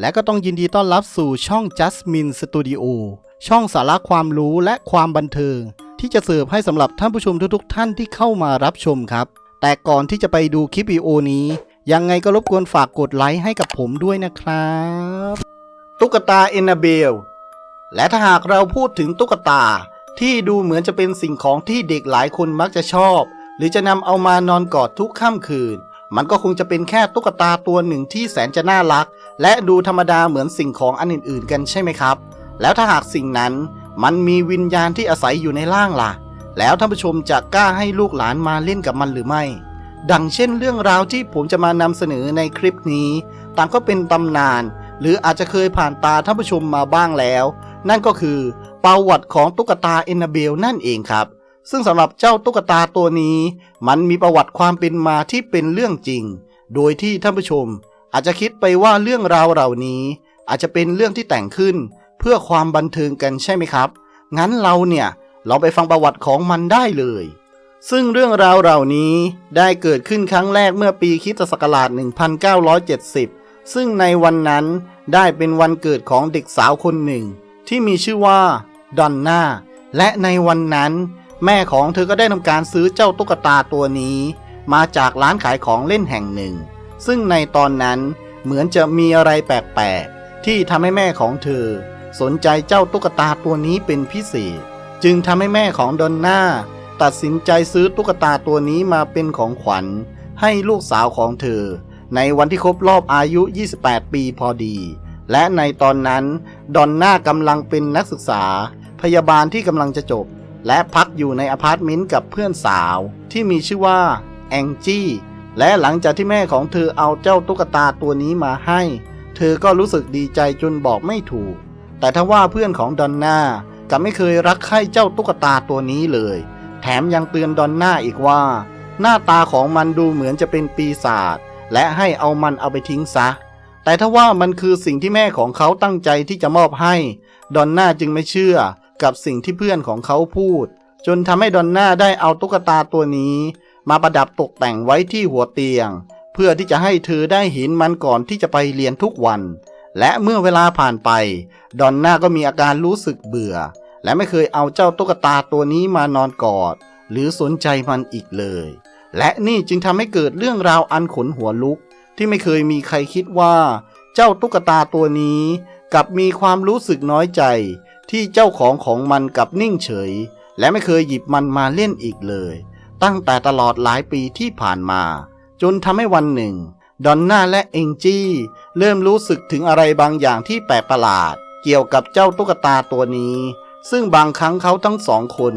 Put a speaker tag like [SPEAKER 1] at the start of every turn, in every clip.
[SPEAKER 1] และก็ต้องยินดีต้อนรับสู่ช่อง Jasmine Studio ช่องสาระความรู้และความบันเทิง ที่จะเสิร์ฟให้สำหรับท่านผู้ชมทุกๆ ท่านที่เข้ามารับชมครับ แต่ก่อนที่จะไปดูคลิปวิดีโอนี้ ยังไงก็รบกวนฝากกดไลค์ให้กับผมด้วยนะครับ ตุ๊กตาเอนาเบล และถ้าหากเราพูดถึงตุ๊กตา ที่ดูเหมือนจะเป็นสิ่งของที่เด็กหลายคนมักจะชอบ หรือจะนำเอามานอนกอดทุกค่ำคืน มันก็คงจะเป็นแค่ตุ๊กตาตัวหนึ่งที่แสนจะน่ารัก และดูธรรมดาเหมือนสิ่งของอันอื่นๆ กันใช่ไหมครับ แล้วถ้าหากสิ่งนั้นมันมีวิญญาณที่อาศัยอยู่ในร่างล่ะ แล้วท่านผู้ชมจะกล้าให้ลูกหลานมาเล่นกับมันหรือไม่ ดังเช่นเรื่องราวที่ผมจะมานำเสนอในคลิปนี้ต่างก็เป็นตำนาน หรืออาจจะเคยผ่านตาท่านผู้ชมมาบ้างแล้ว นั่นก็คือประวัติของตุ๊กตาเอนาเบลนั่นเองครับ ซึ่งสำหรับเจ้าตุ๊กตาตัวนี้ มันมีประวัติความเป็นมาที่เป็นเรื่องจริง โดยที่ท่านผู้ชม อาจจะคิดไปว่าเรื่องราวเหล่านี้ อาจจะเป็นเรื่องที่แต่งขึ้น เพื่อความบันเทิงกันใช่ไหมครับ งั้นเราเนี่ยเราไปฟังประวัติของมันได้เลย ซึ่งเรื่องราวเหล่านี้ได้เกิดขึ้นครั้งแรกเมื่อปีคริสตศักราช 1970 ซึ่งในวันนั้นได้เป็นวันเกิดของเด็กสาวคนหนึ่ง ที่มีชื่อว่าดอนน่าและในวันนั้น แม่ของเธอก็ได้ทำการซื้อเจ้าตุ๊กตาตัวนี้ มาจากร้านขายของเล่นแห่งหนึ่ง ซึ่งในตอนนั้นเหมือนจะมีอะไรแปลกๆที่ทำให้แม่ของเธอ สนใจเจ้าตุ๊กตาตัวนี้เป็นพิเศษ จึงทำให้แม่ของดอนน่าตัดสินใจซื้อตุ๊กตาตัวนี้มาเป็นของขวัญ ให้ลูกสาวของเธอ ในวันที่ครบรอบอายุ 28 ปีพอดี และในตอนนั้น ดอนน่ากำลังเป็นนักศึกษา พยาบาลที่กำลังจะจบ และพักอยู่ในอพาร์ตเมนต์กับเพื่อนสาวที่มีชื่อว่าแองจี้และหลังจากที่แม่ของเธอเอาเจ้าตุ๊กตาตัวนี้มาให้ เธอก็รู้สึกดีใจจนบอกไม่ถูก แต่ถ้าว่าเพื่อนของดอนน่ากลับไม่เคยรักใคร่เจ้าตุ๊กตาตัวนี้เลย แถมยังเตือนดอนน่าอีกว่า หน้าตาของมันดูเหมือนจะเป็นปีศาจและให้เอามันเอาไปทิ้งซะ แต่ถ้าว่ามันคือสิ่งที่แม่ของเขาตั้งใจที่จะมอบให้ ดอนน่าจึงไม่เชื่อ กับสิ่งที่เพื่อนของเขาพูด จนทำให้ดอนน่าได้เอาตุ๊กตาตัวนี้ มาประดับตกแต่งไว้ที่หัวเตียง เพื่อที่จะให้เธอได้เห็นมันก่อนที่จะไปเรียนทุกวัน และเมื่อเวลาผ่านไป ดอนน่าก็มีอาการรู้สึกเบื่อ และไม่เคยเอาเจ้าตุ๊กตาตัวนี้มานอนกอด หรือสนใจมันอีกเลย และนี่จึงทำให้เกิดเรื่องราวอันขนหัวลุก ที่ไม่เคยมีใครคิดว่า เจ้าตุ๊กตาตัวนี้กับมีความรู้สึกน้อยใจ ที่เจ้าของของมันกับนิ่งเฉย และไม่เคยหยิบมันมาเล่นอีกเลย ตั้งแต่ตลอดหลายปีที่ผ่านมา จนทำให้วันหนึ่ง ดอนน่าและเองจี้ เริ่มรู้สึกถึงอะไรบางอย่างที่แปลกประหลาด เกี่ยวกับเจ้าตุ๊กตาตัวนี้ ซึ่งบางครั้งเขาทั้งสองคน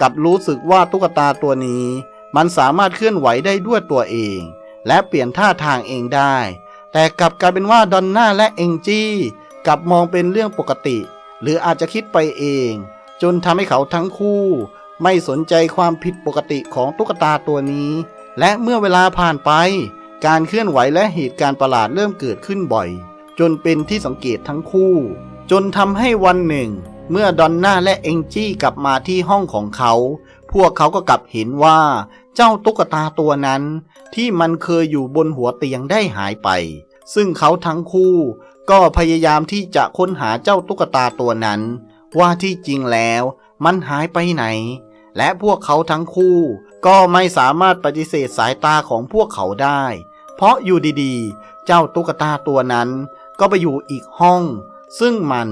[SPEAKER 1] กับรู้สึกว่าตุ๊กตาตัวนี้ มันสามารถเคลื่อนไหวได้ด้วยตัวเอง และเปลี่ยนท่าทางเองได้ แต่กลับกลายเป็นว่าดอนน่าและเองจี้กลับมองเป็นเรื่องปกติ หรืออาจจะคิดไปเอง จนทำให้เขาทั้งคู่ ไม่สนใจความผิดปกติของตุ๊กตาตัวนี้ และเมื่อเวลาผ่านไป การเคลื่อนไหวและเหตุการณ์ประหลาดเริ่มเกิดขึ้นบ่อย จนเป็นที่สังเกตทั้งคู่ จนทำให้วันหนึ่ง เมื่อดอนน่าและเองจี้กลับมาที่ห้องของเขา พวกเขาก็กลับเห็นว่าเจ้าตุ๊กตาตัวนั้น ที่มันเคยอยู่บนหัวเตียงได้หายไป ซึ่งเขาทั้งคู่ ก็พยายามที่จะค้นหาเจ้าตุ๊กตาตัวนั้น ว่าที่จริงแล้วมันหายไปไหน และพวกเขาทั้งคู่ ก็ไม่สามารถปฏิเสธสายตาของพวกเขาได้ เพราะอยู่ดีๆ เจ้าตุ๊กตาตัวนั้น ก็ไปอยู่อีกห้อง ซึ่งมัน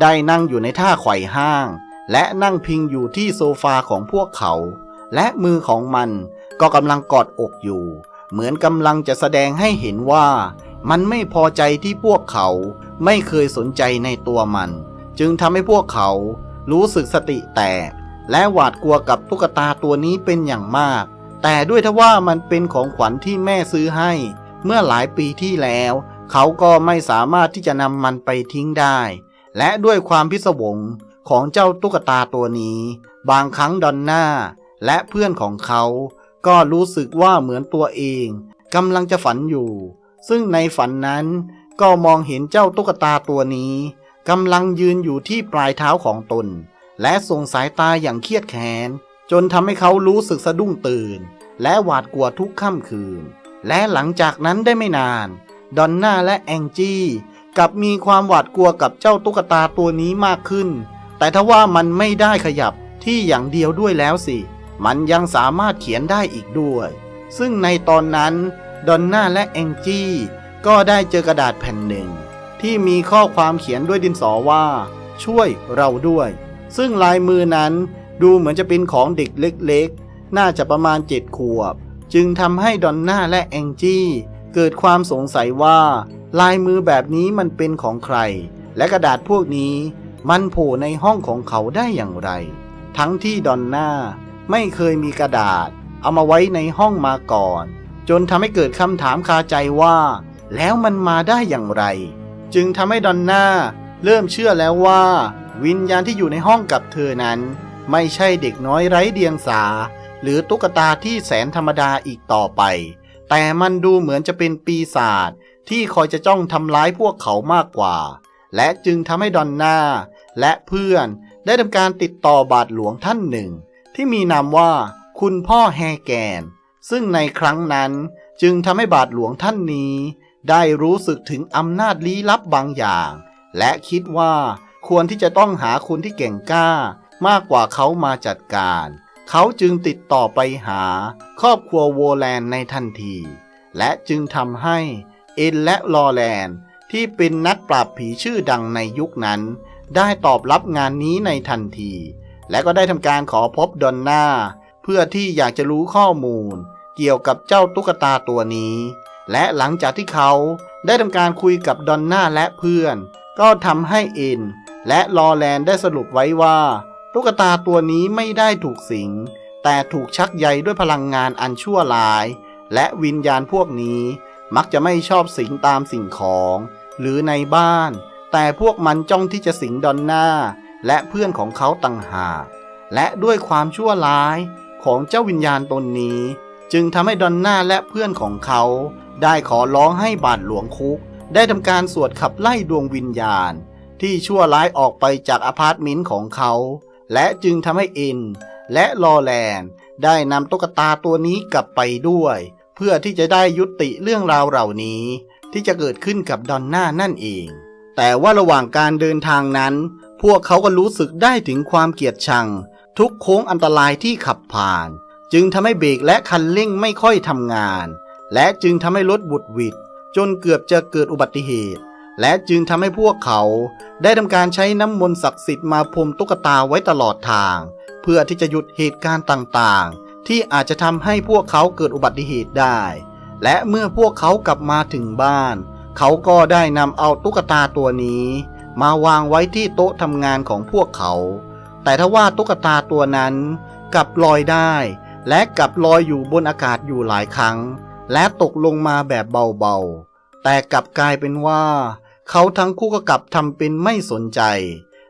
[SPEAKER 1] ได้นั่งอยู่ในท่าไขว่ห้าง และนั่งพิงอยู่ที่โซฟาของพวกเขา และมือของมันก็กำลังกอดอกอยู่ เหมือนกำลังจะแสดงให้เห็นว่า มันไม่พอใจที่พวกเขาไม่เคยสนใจในตัวมัน จึงทำให้พวกเขารู้สึกสติแตก และหวาดกลัวกับตุ๊กตาตัวนี้เป็นอย่างมาก แต่ด้วยทว่ามันเป็นของขวัญที่แม่ซื้อให้ เมื่อหลายปีที่แล้ว เขาก็ไม่สามารถที่จะนำมันไปทิ้งได้ และด้วยความพิศวงของเจ้าตุ๊กตาตัวนี้ บางครั้งดอนน่าและเพื่อนของเขา ก็รู้สึกว่าเหมือนตัวเองกำลังจะฝันอยู่ ซึ่งในฝันนั้นก็มองเห็นเจ้าตุ๊กตาตัวนี้กำลังยืนอยู่ที่ปลายเท้าของตน และส่งสายตาอย่างเครียดแค้น จนทำให้เขารู้สึกสะดุ้งตื่น และหวาดกลัวทุกค่ำคืน และหลังจากนั้นได้ไม่นาน ดอนน่าและแองจี้กลับมีความหวาดกลัวกับเจ้าตุ๊กตาตัวนี้มากขึ้น แต่ถ้าว่ามันไม่ได้ขยับที่อย่างเดียวด้วยแล้วสิ มันยังสามารถเขียนได้อีกด้วย ซึ่งในตอนนั้น ดอนน่าและแองจี้ ก็ได้เจอกระดาษแผ่นหนึ่ง ที่มีข้อความเขียนด้วยดินสอว่า ช่วยเราด้วย ซึ่งลายมือนั้นดูเหมือนจะเป็นของเด็กเล็กๆ น่าจะประมาณเจ็ดขวบ จึงทำให้ดอนน่าและแองจี้ เกิดความสงสัยว่า ลายมือแบบนี้มันเป็นของใคร และกระดาษพวกนี้มันโผล่ในห้องของเขาได้อย่างไร ทั้งที่ดอนน่าไม่เคยมีกระดาษ เอามาไว้ในห้องมาก่อน จนทำให้เกิดคำถามคาใจว่า แล้วมันมาได้อย่างไร จึงทำให้ดอนน่าเริ่มเชื่อแล้วว่า วิญญาณที่อยู่ในห้องกับเธอนั้น ไม่ใช่เด็กน้อยไร้เดียงสา หรือตุ๊กตาที่แสนธรรมดาอีกต่อไป แต่มันดูเหมือนจะเป็นปีศาจที่คอยจะจ้องทำร้ายพวกเขามากกว่า และจึงทำให้ดอนน่าและเพื่อนได้ทำการติดต่อบาทหลวงท่านหนึ่ง ที่มีนามว่า คุณพ่อแฮแกน ซึ่งในครั้งนั้นจึงทำให้บาทหลวงท่านนี้ ได้รู้สึกถึงอำนาจลี้ลับบางอย่าง และคิดว่าควรที่จะต้องหาคนที่เก่งกล้า มากกว่าเขามาจัดการ เขาจึงติดต่อไปหา ครอบครัวโวแลนในทันที และจึงทำให้เอ็นและลอแลนที่เป็นนักปราบผีชื่อดังในยุคนั้น ได้ตอบรับงานนี้ในทันที และก็ได้ทำการขอพบดอนน่าเพื่อที่อยากจะรู้ข้อมูล เกี่ยวกับเจ้าตุ๊กตาตัวนี้ และหลังจากที่เขาได้ทำการคุยกับดอนน่าและเพื่อน ก็ทำให้เอ็นและลอแลนได้สรุปไว้ว่า ตุ๊กตาตัวนี้ไม่ได้ถูกสิง แต่ถูกชักใยด้วยพลังงานอันชั่วร้าย และวิญญาณพวกนี้มักจะไม่ชอบสิงตามสิ่งของ หรือในบ้าน แต่พวกมันจ้องที่จะสิงดอนน่าและเพื่อนของเขาต่างหากและด้วยความชั่วร้ายของเจ้าวิญญาณตนนี้ จึงทำให้ดอนน่าและเพื่อนของเขา ได้ขอร้องให้บาทหลวงคุก ได้ทำการสวดขับไล่ดวงวิญญาณ ที่ชั่วร้ายออกไปจากอพาร์ตเมนต์ของเขา และจึงทำให้เอ็นและลอแลนได้นำตุ๊กตาตัวนี้กลับไปด้วย เพื่อที่จะได้ยุติเรื่องราวเหล่านี้ ที่จะเกิดขึ้นกับดอนน่านั่นเอง แต่ว่าระหว่างการเดินทางนั้น พวกเขาก็รู้สึกได้ถึงความเกลียดชัง ทุกโค้งอันตรายที่ขับผ่าน จึงทำให้เบรกและคันเร่งไม่ค่อยทำงาน และจึงทำให้รถบุดวิดจนเกือบจะเกิดอุบัติเหตุ และจึงทำให้พวกเขา ได้ทำการใช้น้ำมนต์ศักดิ์สิทธิ์มาพรมตุ๊กตาไว้ตลอดทาง เพื่อที่จะหยุดเหตุการณ์ต่างๆ ที่อาจจะทำให้พวกเขาเกิดอุบัติเหตุได้ และเมื่อพวกเขากลับมาถึงบ้าน เขาก็ได้นำเอาตุ๊กตาตัวนี้ มาวางไว้ที่โต๊ะทำงานของพวกเขา แต่ถ้าว่าตุ๊กตาตัวนั้นกลับลอยได้ และกลับลอยอยู่บนอากาศอยู่หลายครั้ง และตกลงมาแบบเบาๆ แต่กลับกลายเป็นว่า เขาทั้งคู่ก็กลับทำเป็นไม่สนใจ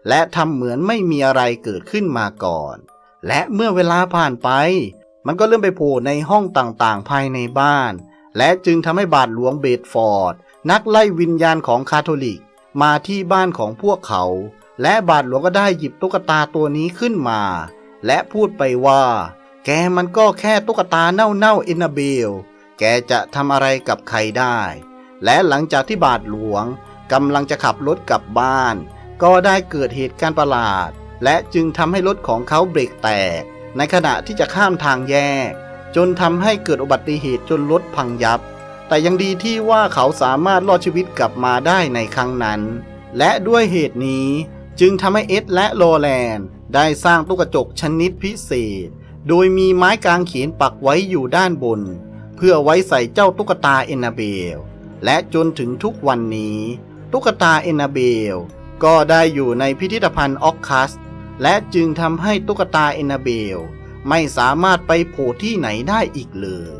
[SPEAKER 1] และทำเหมือนไม่มีอะไรเกิดขึ้นมาก่อน และเมื่อเวลาผ่านไป มันก็เริ่มไปโผล่ในห้องต่างๆ ภายในบ้าน และจึงทำให้บาทหลวงเบดฟอร์ด นักไล่วิญญาณของคาทอลิก มาที่บ้านของพวกเขา และบาทหลวงก็ได้หยิบตุ๊กตาตัวนี้ขึ้นมา และพูดไปว่า แกมันก็แค่ตุ๊กตาเน่าๆเอนนาเบล แกจะทำอะไรกับใครได้ และหลังจากที่บาทหลวงกำลังจะขับรถกลับบ้าน ก็ได้เกิดเหตุการณ์ประหลาด และจึงทำให้รถของเขาเบรกแตก ในขณะที่จะข้ามทางแยก จนทำให้เกิดอุบัติเหตุจนรถพังยับ แต่ยังดีที่ว่าเขาสามารถรอดชีวิตกลับมาได้ในครั้งนั้น และด้วยเหตุนี้จึงทำให้เอ็ดและโรแลนด์ได้สร้างตู้กระจกชนิดพิเศษ โดยมีไม้กางเขนปักไว้อยู่ด้านบน เพื่อไว้ใส่เจ้าตุ๊กตาเอนนาเบล และจนถึงทุกวันนี้ ตุ๊กตาเอนนาเบล ก็ได้อยู่ในพิพิธภัณฑ์ออกคัส และจึงทำให้ตุ๊กตาเอนนาเบล ไม่สามารถไปโผล่ที่ไหนได้อีกเลย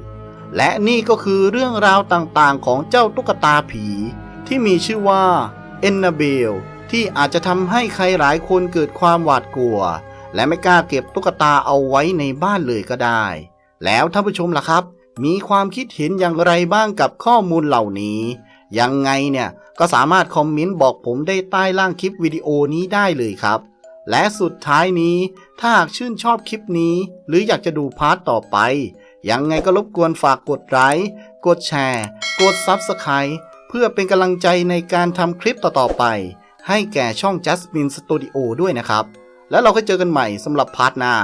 [SPEAKER 1] และนี่ก็คือเรื่องราวต่างๆของเจ้าตุ๊กตาผี ที่มีชื่อว่าเอนนาเบลที่อาจจะทำให้ใครหลายคนเกิดความหวาดกลัว และไม่กล้าเก็บตุ๊กตาเอาไว้ในบ้านเลยก็ได้ แล้วท่านผู้ชมล่ะครับ มีความคิดเห็นอย่างไรบ้างกับข้อมูลเหล่านี้ ยังไงเนี่ยก็สามารถคอมเมนต์บอกผมได้ใต้ล่างคลิปวิดีโอนี้ได้เลยครับ และสุดท้ายนี้ถ้าหากชื่นชอบคลิปนี้ หรืออยากจะดูพาร์ทต่อไป ยังไงก็รบกวนฝากกดไลค์กดแชร์ กด Subscribe เพื่อเป็นกำลังใจในการทำคลิปต่อๆไป ให้แก่ช่อง Jasmine Studio ด้วยนะครับ แล้วเราก็เจอกันใหม่สำหรับพาร์ทหน้า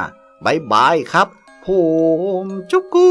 [SPEAKER 1] บายบายครับ ผมจุ๊กกู